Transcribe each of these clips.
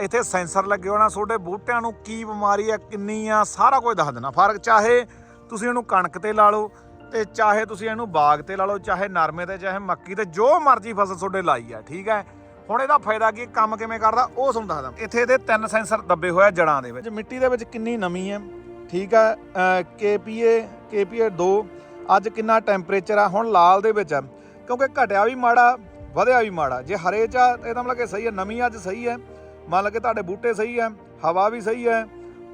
ਇੱਥੇ ਸੈਂਸਰ ਲੱਗੇ ਹੋਣਾ ਤੁਹਾਡੇ ਬੂਟਿਆਂ ਨੂੰ ਕੀ ਬਿਮਾਰੀ ਆ ਕਿੰਨੀ ਆ, ਸਾਰਾ ਕੁਝ ਦੱਸ ਦੇਣਾ। ਫ਼ਰਕ ਚਾਹੇ ਤੁਸੀਂ ਇਹਨੂੰ ਕਣਕ ਤੇ ਲਾ ਲਓ ਤੇ ਚਾਹੇ ਤੁਸੀਂ ਇਹਨੂੰ ਬਾਗ ਤੇ ਲਾ ਲਓ, ਚਾਹੇ ਨਰਮੇ ਤੇ, ਚਾਹੇ ਮੱਕੀ ਤੇ, ਜੋ ਮਰਜ਼ੀ ਫਸਲ ਤੁਹਾਡੇ ਲਾਈ ਆ, ਠੀਕ ਹੈ? ਹੁਣ ਇਹਦਾ ਫਾਇਦਾ ਕੀ, ਕੰਮ ਕਿਵੇਂ ਕਰਦਾ, ਉਹ ਤੁਹਾਨੂੰ ਦੱਸਦਾ ਇੱਥੇ ਇਹਦੇ ਤਿੰਨ ਸੈਂਸਰ ਦੱਬੇ ਹੋਏ ਆ ਜੜਾਂ ਦੇ ਵਿੱਚ। ਮਿੱਟੀ ਦੇ ਵਿੱਚ ਕਿੰਨੀ ਨਮੀ ਹੈ, ਠੀਕ ਹੈ ਕੇਪੀਏ ਕੇਪੀਏ 2 ਅੱਜ ਕਿੰਨਾ ਟੈਂਪਰੇਚਰ ਆ, ਹੁਣ ਲਾਲ ਦੇ ਵਿੱਚ ਆ। ਕਿਉਂਕਿ ਘਟਿਆ ਵੀ ਮਾੜਾ, ਵਧਿਆ ਵੀ ਮਾੜਾ। ਜੇ ਹਰੇ ਚ ਆ, ਤਾਂ ਇਹਦਾ ਮਤਲਬ ਕਿ ਸਹੀ ਹੈ ਨਮੀ ਅੱਜ ਸਹੀ ਹੈ। ਮੰਨ ਲਓ ਕਿ ਤੁਹਾਡੇ ਬੂਟੇ ਸਹੀ ਹੈ ਹਵਾ ਵੀ ਸਹੀ ਹੈ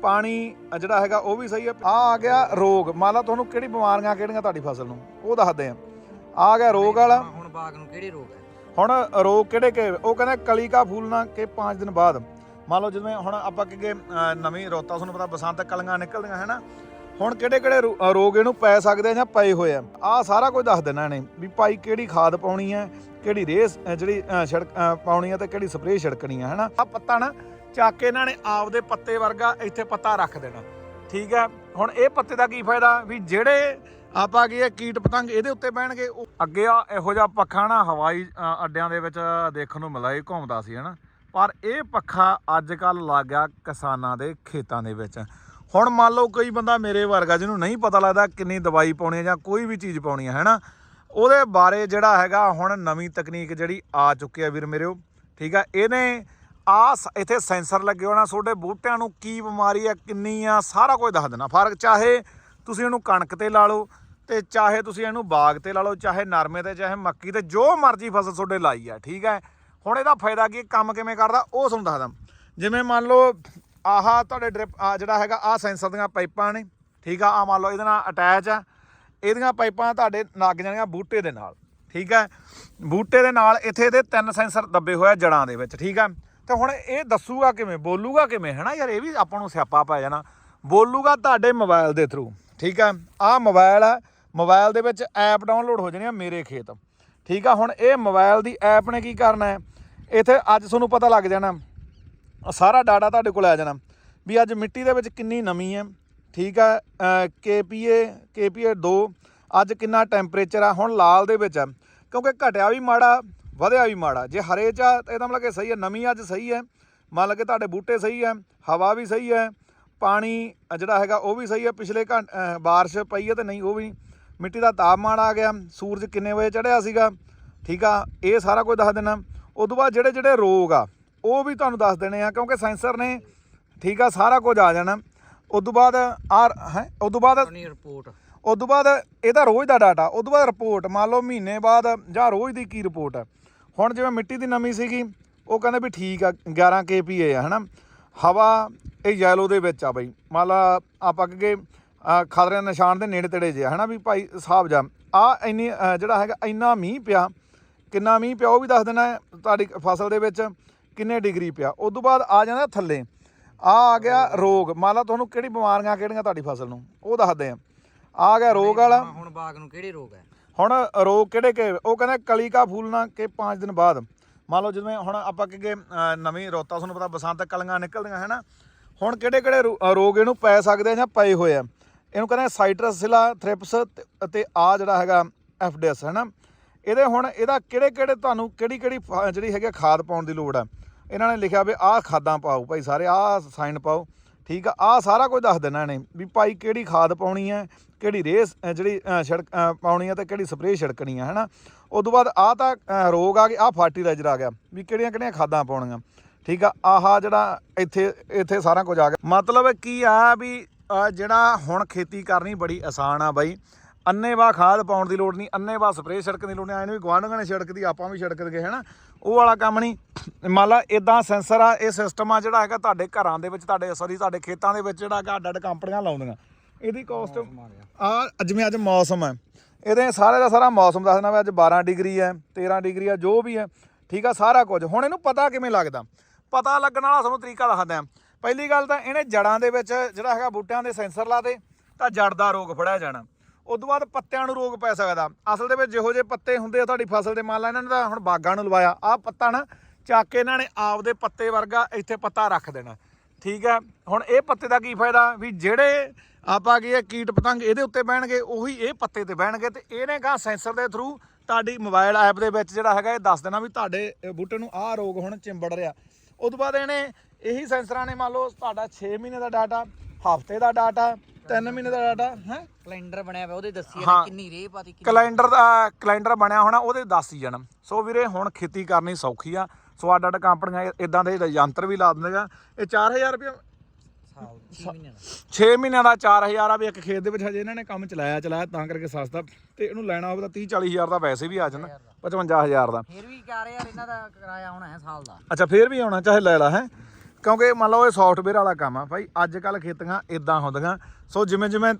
ਪਾਣੀ ਜਿਹੜਾ ਹੈਗਾ ਉਹ ਵੀ ਸਹੀ ਹੈ ਆ ਆ ਗਿਆ ਰੋਗ ਮੰਨ ਲਓ ਤੁਹਾਨੂੰ ਕਿਹੜੀ ਬਿਮਾਰੀਆਂ ਕਿਹੜੀਆਂ ਤੁਹਾਡੀ ਫਸਲ ਨੂੰ ਉਹ ਦੱਸਦੇ ਆ। ਆ ਗਿਆ ਰੋਗ ਵਾਲਾ। ਹੁਣ ਬਾਗ ਨੂੰ ਕਿਹੜੇ ਰੋਗ ਹੈ ਹੁਣ ਰੋਗ ਕਿਹੜੇ ਕਿ ਉਹ ਕਹਿੰਦੇ ਕਲੀ ਕਾ ਫੂਲਣਾ ਕਿ 5 ਦਿਨ ਬਾਅਦ। ਮੰਨ ਲਓ ਜਿਵੇਂ ਹੁਣ ਆਪਾਂ ਕਿ ਨਵੀਂ ਰੋਤਾ ਤੁਹਾਨੂੰ ਪਤਾ ਬਸੰਤ ਕਲੀਆਂ ਨਿਕਲਦੀਆਂ ਹੈ ਨਾ? ਹੁਣ ਕਿਹੜੇ ਕਿਹੜੇ ਰੋ- ਰੋਗ ਇਹਨੂੰ ਪੈ ਸਕਦੇ ਆ ਜਾਂ ਪਏ ਹੋਏ ਆ? ਆ ਸਾਰਾ ਕੁਝ ਦੱਸ ਦੇਣਾ ਨੇ ਵੀ ਭਾਈ ਕਿਹੜੀ ਖਾਦ ਪਾਉਣੀ ਹੈ ਕਿਹੜੀ ਰੇਸ ਜਿਹੜੀ ਛਿੜਕ ਪਾਉਣੀ ਹੈ ਤੇ ਕਿਹੜੀ ਸਪਰੇਅ ਛਿੜਕਣੀ ਹੈ ਹਨਾ? ਆ ਪੱਤਾ ਨਾ ਚੱਕ ਕੇ ਇਹਨਾਂ ਨੇ ਆਪਦੇ ਪੱਤੇ ਵਰਗਾ ਇੱਥੇ ਪੱਤਾ ਰੱਖ ਦੇਣਾ, ਠੀਕ ਹੈ ਹੁਣ ਇਹ ਪੱਤੇ ਦਾ ਕੀ ਫਾਇਦਾ ਵੀ ਜਿਹੜੇ ਆਪਾਂ ਕੀ ਹੈ ਕੀਟ ਪਤੰਗ ਇਹਦੇ ਉੱਤੇ ਬਹਿਣਗੇ, ਉਹ ਅੱਗੇ ਆ ਇਹੋ ਜਿਹਾ ਪੱਖਾ ਨਾ ਹਵਾਈ ਅੱਡਿਆਂ ਦੇ ਵਿੱਚ ਦੇਖਣ ਨੂੰ ਮਿਲਦਾ ਇਹ ਘੁੰਮਦਾ ਸੀ, ਹਨਾ? ਪਰ ਇਹ ਪੱਖਾ ਅੱਜ ਕੱਲ ਲੱਗ ਗਿਆ ਕਿਸਾਨਾਂ ਦੇ ਖੇਤਾਂ ਦੇ ਵਿੱਚ। ਹੁਣ ਮੰਨ ਲਓ ਕੋਈ ਬੰਦਾ ਮੇਰੇ ਵਰਗਾ ਜਿਹਨੂੰ ਨਹੀਂ ਪਤਾ ਲੱਗਦਾ ਕਿੰਨੀ ਦਵਾਈ ਪਾਉਣੀ ਹੈ ਜਾਂ ਕੋਈ ਵੀ ਚੀਜ਼ ਪਾਉਣੀ ਹੈ, ਹੈਨਾ? ਉਹਦੇ ਬਾਰੇ ਜਿਹੜਾ ਹੈਗਾ ਹੁਣ ਨਵੀਂ ਤਕਨੀਕ ਜਿਹੜੀ ਆ ਚੁੱਕੀ ਹੈ ਵੀਰ ਮੇਰਿਓ, ਠੀਕ ਹੈ ਇਹਨੇ ਆ ਇੱਥੇ ਸੈਂਸਰ ਲੱਗੇ ਹੋਣਾ ਤੁਹਾਡੇ ਬੂਟਿਆਂ ਨੂੰ ਕੀ ਬਿਮਾਰੀ ਆ ਕਿੰਨੀ ਆ, ਸਾਰਾ ਕੁਝ ਦੱਸ ਦੇਣਾ। ਫ਼ਰਕ ਚਾਹੇ ਤੁਸੀਂ ਇਹਨੂੰ ਕਣਕ ਤੇ ਲਾ ਲਓ ਤੇ ਚਾਹੇ ਤੁਸੀਂ ਇਹਨੂੰ ਬਾਗ ਤੇ ਲਾ ਲਓ, ਚਾਹੇ ਨਰਮੇ ਤੇ, ਚਾਹੇ ਮੱਕੀ ਤੇ, ਜੋ ਮਰਜ਼ੀ ਫਸਲ ਤੁਹਾਡੇ ਲਾਈ ਆ, ਠੀਕ ਹੈ? ਹੁਣ ਇਹਦਾ ਫਾਇਦਾ ਕੀ, ਕੰਮ ਕਿਵੇਂ ਕਰਦਾ, ਉਹ ਤੁਹਾਨੂੰ ਦੱਸਦਾ। ਜਿਵੇਂ ਮੰਨ ਲਓ ਆਹ ਤੁਹਾਡੇ ਡ੍ਰਿਪ ਆ ਜਿਹੜਾ ਹੈਗਾ ਆ ਸੈਂਸਰ ਦੀਆਂ ਪਾਈਪਾਂ ਨੇ, ਠੀਕ ਆ ਆ ਮੰਨ ਲਓ ਇਹਦੇ ਨਾਲ ਅਟੈਚ ਆ। ਇਹਦੀਆਂ ਪਾਈਪਾਂ ਤੁਹਾਡੇ ਲੱਗ ਜਾਣਗੀਆਂ ਬੂਟੇ ਦੇ ਨਾਲ, ਠੀਕ ਹੈ ਬੂਟੇ ਦੇ ਨਾਲ ਇੱਥੇ ਇਹਦੇ ਤਿੰਨ ਸੈਂਸਰ ਦੱਬੇ ਹੋਏ ਆ ਜੜਾਂ ਦੇ ਵਿੱਚ, ਠੀਕ ਹੈ ਤੇ ਹੁਣ ਇਹ ਦੱਸੂਗਾ ਕਿਵੇਂ, ਬੋਲੂਗਾ ਕਿਵੇਂ, ਹੈਨਾ ਯਾਰ, ਇਹ ਵੀ ਆਪਾਂ ਨੂੰ ਸਿਆਪਾ ਪੈ ਜਾਣਾ। ਬੋਲੂਗਾ ਤੁਹਾਡੇ ਮੋਬਾਈਲ ਦੇ ਥਰੂ ਠੀਕ ਹੈ ਆਹ ਮੋਬਾਈਲ ਆ ਮੋਬਾਈਲ ਦੇ ਵਿੱਚ ਐਪ ਡਾਊਨਲੋਡ ਹੋ ਜਾਣੀ ਆ ਮੇਰੇ ਖੇਤ। ਠੀਕ ਆ, ਹੁਣ ਇਹ ਮੋਬਾਈਲ ਦੀ ਐਪ ਨੇ ਕੀ ਕਰਨਾ ਹੈ? ਇੱਥੇ ਅੱਜ ਤੁਹਾਨੂੰ ਪਤਾ ਲੱਗ ਜਾਣਾ। ਸਾਰਾ ਡਾਟਾ ਤੁਹਾਡੇ ਕੋਲ ਆ ਜਾਣਾ। ਵੀ ਅੱਜ ਮਿੱਟੀ ਦੇ ਵਿੱਚ ਕਿੰਨੀ ਨਮੀ ਹੈ ਠੀਕ ਹੈ ਕੇਪੀਏ ਕੇਪੀਏ 2 ਅੱਜ ਕਿੰਨਾ ਟੈਂਪਰੇਚਰ ਆ ਹੁਣ ਲਾਲ ਦੇ ਵਿੱਚ ਆ। ਕਿਉਂਕਿ ਘਟਿਆ ਵੀ ਮਾੜਾ ਵਧਿਆ ਵੀ ਮਾੜਾ। ਜੇ ਹਰੇ ਚ ਆ ਤਾਂ ਇਹਦਾ ਮਤਲਬ ਕਿ ਸਹੀ ਹੈ ਨਮੀ ਅੱਜ ਸਹੀ ਹੈ। ਮੰਨ ਲਓ ਕਿ ਤੁਹਾਡੇ ਬੂਟੇ ਸਹੀ ਹੈ ਹਵਾ ਵੀ ਸਹੀ ਹੈ ਪਾਣੀ ਜਿਹੜਾ ਹੈਗਾ ਉਹ ਵੀ ਸਹੀ ਹੈ। ਪਿਛਲੇ ਘੰਟ ਅ, ਬਾਰਿਸ਼ ਪਈ ਹੈ ਤੇ ਨਹੀਂ ਉਹ ਵੀ ਮਿੱਟੀ ਦਾ ਤਾਪਮਾਨ ਆ ਗਿਆ। ਸੂਰਜ ਕਿੰਨੇ ਵਜੇ ਚੜ੍ਹਿਆ ਸੀਗਾ ਠੀਕ ਆ ਇਹ ਸਾਰਾ ਕੁਝ ਦੱਸ ਦੇਣਾ। ਉਸ ਤੋਂ ਬਾਅਦ ਜਿਹੜੇ ਜਿਹੜੇ ਰੋਗ ਆ ਉਹ ਵੀ ਤੁਹਾਨੂੰ ਦੱਸ ਦੇਣੇ ਆ ਕਿਉਂਕਿ ਸੈਂਸਰ ਨੇ ਠੀਕ ਆ ਸਾਰਾ ਕੁਝ ਆ ਜਾਣਾ। ਉਸ ਤੋਂ ਬਾਅਦ ਆ ਹੈ? ਉਸ ਤੋਂ ਬਾਅਦ ਆਪਣੀ ਰਿਪੋਰਟ ਉਸ ਤੋਂ ਬਾਅਦ ਇਹਦਾ ਰੋਜ਼ ਦਾ ਡਾਟਾ ਉਸ ਤੋਂ ਬਾਅਦ ਰਿਪੋਰਟ ਮੰਨ ਲਓ ਮਹੀਨੇ ਬਾਅਦ ਜਾਂ ਰੋਜ਼ ਦੀ ਕੀ ਰਿਪੋਰਟ ਹੈ ਹੁਣ ਜਿਵੇਂ ਮਿੱਟੀ ਦੀ ਨਮੀ ਸੀਗੀ ਉਹ ਕਹਿੰਦੇ ਵੀ ਠੀਕ ਆ 11 kPa ਆ ਹਨਾ? ਹਵਾ ਇਹ ਯੈਲੋ ਦੇ ਵਿੱਚ ਆ ਬਈ। ਮੰਨ ਲਾ ਆਪਾਂ ਕਹਗੇ ਖਤਰੇ ਦੇ ਨਿਸ਼ਾਨ ਦੇ ਨੇੜੇ ਤੇੜੇ ਜੇ ਆ, ਹਨਾ? ਵੀ ਭਾਈ ਹਿਸਾਬ ਜਾ। ਆ ਇੰਨੀ ਜਿਹੜਾ ਹੈਗਾ ਇੰਨਾ ਮੀਂਹ ਪਿਆ ਕਿੰਨਾ ਮੀਂਹ ਪਿਆ ਉਹ ਵੀ ਦੱਸ ਦੇਣਾ ਤੁਹਾਡੀ ਫਸਲ ਦੇ ਵਿੱਚ। ਕਿੰਨੇ ਡਿਗਰੀ ਪਿਆ? ਉਸ ਤੋਂ ਬਾਅਦ ਆ ਜਾਂਦਾ ਥੱਲੇ। ਆ ਆ ਗਿਆ ਰੋਗ। ਮੰਨ ਲਾ ਤੁਹਾਨੂੰ ਕਿਹੜੀ ਬਿਮਾਰੀਆਂ ਕਿਹੜੀਆਂ ਤੁਹਾਡੀ ਫਸਲ ਨੂੰ? ਉਹ ਦੱਸਦੇ ਆ। ਆ ਗਿਆ ਰੋਗ ਵਾਲਾ। ਹੁਣ ਬਾਗ ਨੂੰ ਕਿਹੜੇ ਰੋਗ ਹੈ ਹੁਣ ਰੋਗ ਕਿਹੜੇ ਕਿ? ਉਹ ਕਹਿੰਦੇ ਕਲੀ ਕਾ ਫੂਲਣਾ ਕਿ 5 ਦਿਨ ਬਾਅਦ। ਮੰਨ ਲਓ ਜਿਵੇਂ ਹੁਣ ਆਪਾਂ ਕਿ ਨਵੀਂ ਰੋਤਾ ਤੁਹਾਨੂੰ ਪਤਾ ਬਸੰਤ ਕਲੀਆਂ ਨਿਕਲਦੀਆਂ ਹੈ ਨਾ? ਹੁਣ ਕਿਹੜੇ ਕਿਹੜੇ ਰੋਗ ਇਹਨੂੰ ਪੈ ਸਕਦੇ ਆ ਜਾਂ ਪਏ ਹੋਏ ਆ? ਇਹਨੂੰ ਕਹਿੰਦੇ ਸਾਈਟਰਸਿਲਾ ਥ੍ਰਿਪਸ ਅਤੇ ਆ ਜਿਹੜਾ ਹੈਗਾ ਐਫਡੀਐਸ ਹੈ ਨਾ? ਇਹਦੇ ਹੁਣ ਇਹਦਾ ਕਿਹੜੇ ਕਿਹੜੇ ਤੁਹਾਨੂੰ ਕਿਹੜੀ ਕਿਹੜੀ ਫ- ਜਿਹੜੀ ਹੈਗੀ ਆ ਖਾਦ ਪਾਉਣ ਦੀ ਲੋੜ ਆ? ਇਹਨਾਂ ਨੇ ਲਿਖਿਆ ਵੀ ਆਹ ਖਾਦਾਂ ਪਾਓ ਭਾਈ ਸਾਰੇ ਆਹ ਸਾਈਨ ਪਾਓ। ਠੀਕ ਆ ਆਹ ਸਾਰਾ ਕੁਝ ਦੱਸ ਦੇਣਾ ਨੇ ਵੀ ਭਾਈ ਕਿਹੜੀ ਖਾਦ ਪਾਉਣੀ ਹੈ ਕਿਹੜੀ ਰੇਸ ਜਿਹੜੀ ਅ, ਛਿੜਕ ਪਾਉਣੀ ਹੈ ਤੇ ਕਿਹੜੀ ਸਪਰੇਅ ਛਿੜਕਣੀ ਹੈ ਹਨਾ? ਉਸ ਤੋਂ ਬਾਅਦ ਆਹ ਤਾਂ ਰੋਗ ਆ ਗਿਆ ਆਹ ਫਰਟੀਲਾਈਜ਼ਰ ਆ ਗਿਆ ਵੀ ਕਿਹੜੀਆਂ ਕਿਹੜੀਆਂ ਖਾਦਾਂ ਪਾਉਣੀਆਂ। ਠੀਕ ਆ ਆਹ ਜਿਹੜਾ ਇੱਥੇ ਇੱਥੇ ਸਾਰਾ ਕੁਝ ਆ ਗਿਆ। ਮਤਲਬ ਕੀ ਆ ਵੀ ਜਿਹੜਾ ਹੁਣ ਖੇਤੀ ਕਰਨੀ ਬੜੀ ਆਸਾਨ ਆ ਬਾਈ। ਅੰਨੇਵਾ ਖਾਦ ਪਾਉਣ ਦੀ ਲੋੜ ਨਹੀਂ ਅੰਨੇਵਾ ਸਪਰੇਅ ਛਿੜਕਣ ਦੀ ਲੋੜ ਨਹੀਂ ਐਨ ਵੀ ਗਵਾਂਢੀਆਂ ਨੇ ਛਿੜਕਦੀ ਆਪਾਂ ਵੀ ਛਿੜਕ ਦਗੇ ਹਨਾ? ਉਹ ਵਾਲਾ ਕੰਮ ਨਹੀਂ। ਮੰਨ ਲਾ ਇਦਾਂ ਸੈਂਸਰ ਆ ਇਹ ਸਿਸਟਮ ਆ ਜਿਹੜਾ ਹੈਗਾ ਤੁਹਾਡੇ ਘਰਾਂ ਦੇ ਵਿੱਚ ਤੁਹਾਡੇ ਸੌਰੀ ਤੁਹਾਡੇ ਖੇਤਾਂ ਦੇ ਵਿੱਚ ਜਿਹੜਾ ਹੈਗਾ ਅੱਡ ਅੱਡ ਕੰਪਨੀਆਂ ਲਾਉਂਦੀਆਂ। ਇਹਦੀ ਕਾਸਟ ਆ ਜਿਵੇਂ ਅੱਜ ਮੌਸਮ ਹੈ ਇਹਦੇ ਸਾਰੇ ਦਾ ਸਾਰਾ ਮੌਸਮ ਦੱਸਣਾ ਵੀ ਅੱਜ 12 ਡਿਗਰੀ ਹੈ 13 ਡਿਗਰੀ ਹੈ ਜੋ ਵੀ ਹੈ ਠੀਕ ਆ ਸਾਰਾ ਕੁਝ। ਹੁਣ ਇਹਨੂੰ ਪਤਾ ਕਿਵੇਂ ਲੱਗਦਾ? ਪਤਾ ਲੱਗਣ ਵਾਲਾ ਤੁਹਾਨੂੰ ਤਰੀਕਾ ਦੱਸਦਾ। ਪਹਿਲੀ ਗੱਲ ਤਾਂ ਇਹਨੇ ਜੜਾਂ ਦੇ ਵਿੱਚ ਜਿਹੜਾ ਹੈਗਾ ਬੂਟਿਆਂ ਦੇ ਸੈਂਸਰ ਲਾਤੇ ਤਾਂ ਜੜ ਦਾ ਰੋਗ ਫੜਿਆ ਜਾਣਾ। ਉਸ ਤੋਂ ਬਾਅਦ ਪੱਤਿਆਂ ਨੂੰ ਰੋਗ ਪੈ ਸਕਦਾ। ਅਸਲ ਦੇ ਵਿੱਚ ਜਿਹੋ ਜਿਹੇ ਪੱਤੇ ਹੁੰਦੇ ਆ ਤੁਹਾਡੀ ਫਸਲ ਦੇ ਮੰਨ ਲਾ ਇਹਨਾਂ ਨੇ ਤਾਂ ਹੁਣ ਬਾਗਾਂ ਨੂੰ ਲਵਾਇਆ। ਆਹ ਪੱਤਾ ਨਾ ਚੱਕ ਕੇ ਇਹਨਾਂ ਨੇ ਆਪਦੇ ਪੱਤੇ ਵਰਗਾ ਇੱਥੇ ਪੱਤਾ ਰੱਖ ਦੇਣਾ। ਠੀਕ ਹੈ? ਹੁਣ ਇਹ ਪੱਤੇ ਦਾ ਕੀ ਫਾਇਦਾ? ਵੀ ਜਿਹੜੇ ਆਪਾਂ ਕੀ ਹੈ ਕੀਟ ਪਤੰਗ ਇਹਦੇ ਉੱਤੇ ਬਹਿਣਗੇ, ਉਹੀ ਇਹ ਪੱਤੇ ਤੇ ਬਹਿਣਗੇ ਤੇ ਇਹਨੇ ਗਾ ਸੈਂਸਰ ਦੇ ਥਰੂ ਤੁਹਾਡੀ ਮੋਬਾਈਲ ਐਪ ਦੇ ਵਿੱਚ ਜਿਹੜਾ ਹੈਗਾ ਇਹ ਦੱਸ ਦੇਣਾ ਵੀ ਤੁਹਾਡੇ ਬੂਟੇ ਨੂੰ ਆਹ ਰੋਗ ਹੁਣ ਚਿੰਬੜ ਰਿਹਾ। ਉਸ ਤੋਂ ਬਾਅਦ ਇਹਨੇ ਇਹੀ ਸੈਂਸਰਾਂ ਨੇ ਮੰਨ ਲਓ ਤੁਹਾਡਾ 6 ਮਹੀਨੇ ਦਾ ਡਾਟਾ ਹਫ਼ਤੇ ਦਾ ਡਾਟਾ 3 ਮਹੀਨੇ ਦਾ ਡਾਟਾ ਹੈ? ਕੈਲੰਡਰ ਬਣਿਆ ਹੋਇਆ ਉਹਦੇ ਦੱਸੀ ਹਾਂ। ਕਿੰਨੀ ਰੇਹ ਪਾਤੀ ਕਿੰਨੀ ਕੈਲੰਡਰ ਦਾ ਕੈਲੰਡਰ ਬਣਿਆ ਹੋਣਾ ਉਹਦੇ ਦੱਸ ਸੀਜ਼ਨ ਸੋ ਵੀਰੇ ਹੁਣ ਖੇਤੀ ਕਰਨੀ ਸੌਖੀ ਆ। ਸੋ ਅੱਡ ਅੱਡ ਕੰਪਨੀਆਂ ਇਦਾਂ ਦੇ ਯੰਤਰ ਵੀ ਲਾ ਦਿੰਦੇ ਆ। ਇਹ 4000 ਰੁਪਏ ਸਾਲ 6 ਮਹੀਨਿਆਂ ਦਾ। 6 ਮਹੀਨਿਆਂ ਦਾ 4000 ਆ ਵੀ ਇੱਕ ਖੇਤ ਦੇ ਵਿੱਚ ਹਜੇ ਇਹਨਾਂ ਨੇ ਕੰਮ ਚਲਾਇਆ ਚਲਾਇਆ ਤਾਂ ਕਰਕੇ ਸਸਤਾ। ਤੇ ਇਹਨੂੰ ਲੈਣਾ ਹੋਵੇ ਤਾਂ 30 40000 ਦਾ ਵੈਸੇ ਵੀ ਆ ਜਾਂਦਾ 55000 ਦਾ। ਫਿਰ ਵੀ 4000 ਇਹਨਾਂ ਦਾ ਕਿਰਾਇਆ ਹੋਣਾ ਹੈ ਸਾਲ ਦਾ। ਅੱਛਾ ਫੇਰ ਵੀ ਆਉਣਾ ਚਾਹੇ ਲੈ ਲਾ ਹੈ? ਕਿਉਂਕਿ ਮੰਨ ਲਓ ਇਹ ਸੌਫਟਵੇਅਰ ਵਾਲਾ ਕੰਮ ਆ ਭਾਈ ਅੱਜ ਕੱਲ ਖੇਤੀਆਂ ਇਦਾਂ ਹੁੰਦੀਆਂ। ਸੋ ਜਿਵੇਂ ਜਿਵੇਂ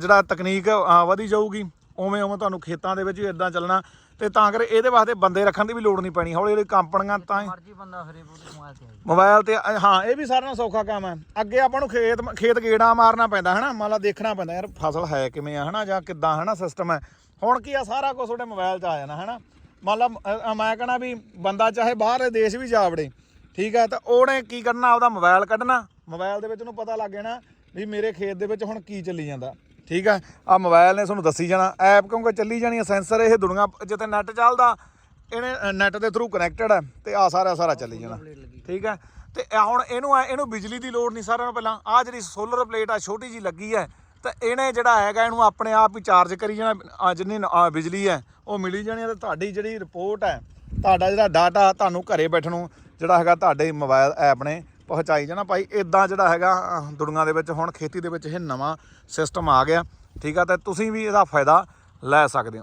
ਜਿਹੜਾ ਤਕਨੀਕ ਵਧੀ ਜਾਊਗੀ ਉਵੇਂ ਉਵੇਂ ਤੁਹਾਨੂੰ ਖੇਤਾਂ ਦੇ ਵਿੱਚ ਵੀ ਇਦਾਂ ਚੱਲਣਾ। ਤੇ ਤਾਂ ਕਰ ਇਹਦੇ ਵਾਸਤੇ ਬੰਦੇ ਰੱਖਣ ਦੀ ਵੀ ਲੋੜ ਨਹੀਂ ਪੈਣੀ। ਹੌਲੀ ਹੌਲੀ ਕੰਪਨੀਆਂ ਤਾਂ ਹੀ ਮਰਜ਼ੀ ਬੰਦਾ ਫਿਰੇ ਮੋਬਾਈਲ ਤੇ। ਮੋਬਾਈਲ ਤੇ ਹਾਂ ਇਹ ਵੀ ਸਾਰਿਆਂ ਨਾਲੋਂ ਸੌਖਾ ਕੰਮ ਹੈ ਅੱਗੇ ਆਪਾਂ ਨੂੰ ਖੇਤ ਖੇਤ ਗੇੜਾ ਮਾਰਨਾ ਪੈਂਦਾ ਹਨਾ? ਮੰਨ ਲਾ ਦੇਖਣਾ ਪੈਂਦਾ ਯਾਰ ਫਸਲ ਹੈ ਕਿਵੇਂ ਆ ਹਨਾ? ਜਾਂ ਕਿੱਦਾਂ ਹਨਾ ਸਿਸਟਮ ਹੈ। ਹੁਣ ਕੀ ਆ ਸਾਰਾ ਕੁਝ ਤੁਹਾਡੇ ਮੋਬਾਈਲ 'ਚ ਆ ਜਾਣਾ ਹਨਾ? ਮੰਨ ਲਾ ਮੈਂ ਕਹਣਾ ਵੀ ਬੰਦਾ ਚਾਹੇ ਬਾਹਰ ਦੇਸ਼ ਵੀ ਜਾ ਵੜੇ ਠੀਕ ਹੈ ਤਾਂ ਉਹਨੇ ਕੀ ਕਰਨਾ ਆਪਦਾ ਮੋਬਾਈਲ ਕੱਢਣਾ। ਮੋਬਾਈਲ ਦੇ ਵਿੱਚ ਉਹਨੂੰ ਪਤਾ ਲੱਗ ਜਾਣਾ ਵੀ ਮੇਰੇ ਖੇਤ ਦੇ ਵਿੱਚ ਹੁਣ ਕੀ ਚੱਲੀ ਜਾਂਦਾ। ਠੀਕ ਹੈ ਆ ਮੋਬਾਈਲ ਨੇ ਤੁਹਾਨੂੰ ਦੱਸੀ ਜਾਣਾ। ਐਪ ਕਿਉਂਕਿ ਚੱਲੀ ਜਾਣੀ ਹੈ ਸੈਂਸਰ ਇਹ ਦੁਨੀਆ ਜਿੱਥੇ ਨੈਟ ਚੱਲਦਾ, ਇਹਨੇ ਨੈਟ ਦੇ ਥਰੂ ਕਨੈਕਟਡ ਹੈ ਤੇ ਆ ਸਾਰਾ ਸਾਰਾ ਚੱਲੀ ਜਾਣਾ। ਠੀਕ ਹੈ ਤੇ ਹੁਣ ਇਹਨੂੰ ਐ- ਇਹਨੂੰ ਬਿਜਲੀ ਦੀ ਲੋੜ ਨਹੀਂ ਸਾਰਿਆਂ ਨੂੰ ਪਹਿਲਾਂ। ਆ ਜਿਹੜੀ ਸੋਲਰ ਪਲੇਟ ਆ, ਛੋਟੀ ਜੀ ਲੱਗੀ ਹੈ ਤਾਂ ਇਹਨੇ ਜਿਹੜਾ ਹੈਗਾ, ਇਹਨੂੰ ਆਪਣੇ ਆਪ ਹੀ ਚਾਰਜ ਕਰੀ ਜਾਣਾ ਜਿੰਨੀ ਬਿਜਲੀ ਹੈ ਉਹ ਮਿਲੀ ਜਾਣੀ ਹੈ ਤੇ ਤੁਹਾਡੀ ਜਿਹੜੀ ਰਿਪੋਰਟ ਹੈ ਤੁਹਾਡਾ ਜਿਹੜਾ ਡਾਟਾ ਤੁਹਾਨੂੰ ਘਰੇ ਬੈਠਣ ਨੂੰ ਜਿਹੜਾ ਹੈਗਾ ਤੁਹਾਡੇ ਮੋਬਾਈਲ ਐਪ ਨੇ ਪਹੁੰਚਾਈ ਜਾਣਾ। ਭਾਈ ਇਦਾਂ ਜਿਹੜਾ ਹੈਗਾ ਦੁਨੀਆਂ ਦੇ ਵਿੱਚ ਹੁਣ ਖੇਤੀ ਦੇ ਵਿੱਚ ਇਹ ਨਵਾਂ ਸਿਸਟਮ ਆ ਗਿਆ। ਠੀਕ ਆ, ਤੇ ਤੁਸੀਂ ਵੀ ਇਹਦਾ ਫਾਇਦਾ ਲੈ ਸਕਦੇ ਹੋ।